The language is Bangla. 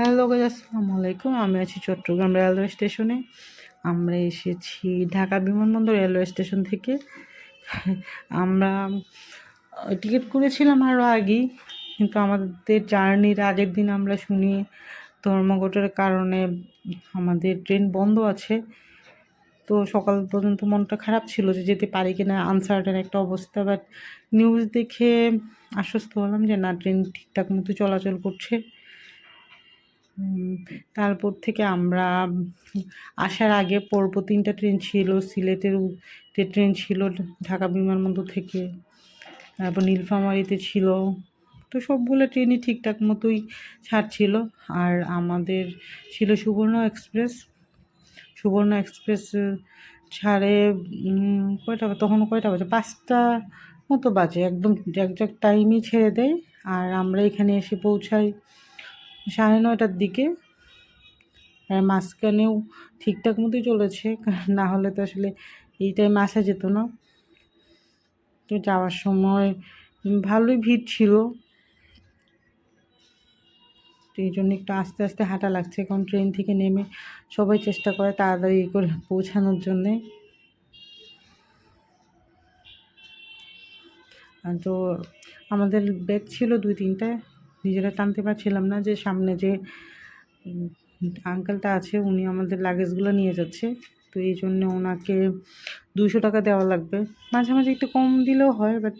হ্যালো গাইজ আসসালামু আলাইকুম আমি আছি চট্টগ্রাম রেলওয়ে স্টেশনে। আমরা এসেছি ঢাকা বিমানবন্দর রেলওয়ে স্টেশন থেকে। আমরা টিকিট করেছিলাম আরও আগেই, কিন্তু আমাদের জার্নির আগের দিন আমরা শুনি ধর্মঘটের কারণে আমাদের ট্রেন বন্ধ আছে। তো সকাল পর্যন্ত মনটা খারাপ ছিল যে যেতে পারি কি না আনসার্টেন একটা অবস্থা। বাট নিউজ দেখে আশ্বস্ত হলাম যে না, ট্রেন ঠিকঠাক মতো চলাচল করছে। তারপর থেকে আমরা আসার আগে পর্ব তিনটা ট্রেন ছিল, সিলেটের ট্রেন ছিল ঢাকা বিমানবন্দর থেকে, তারপর নীলফামারিতে ছিল। তো সবগুলো ট্রেনই ঠিকঠাক মতোই ছাড়ছিল। আর আমাদের ছিল সুবর্ণ এক্সপ্রেস। সুবর্ণ এক্সপ্রেস ছাড়ে কয়টা তখন কয়টা বাজে? পাঁচটা মতো বাজে। একদম একজাক্ট টাইমই ছেড়ে দেয়। আর আমরা এখানে এসে পৌঁছাই। সাড়ে নয়টার দিকে। আর মাঝখানেও ঠিকঠাক মতোই চলেছে না হলে তো আসলে এই টাইমে আসা যেত না। তো যাওয়ার সময় ভালোই ভিড় ছিল। তো এই জন্য একটু আস্তে আস্তে হাঁটা লাগছে, কারণ ট্রেন থেকে নেমে সবাই চেষ্টা করে তাড়াতাড়ি করে পৌঁছানোর জন্যে। তো আমাদের ব্যাগ ছিল দুই তিনটা নিজেরা টানতে পারছিলাম না যে সামনে যে আঙ্কেলটা আছে, উনি আমাদের লাগেজগুলো নিয়ে যাচ্ছে। তো এই জন্য ওনাকে দুশো টাকা দেওয়া লাগবে। মাঝে মাঝে একটু কম দিলেও হয় বাট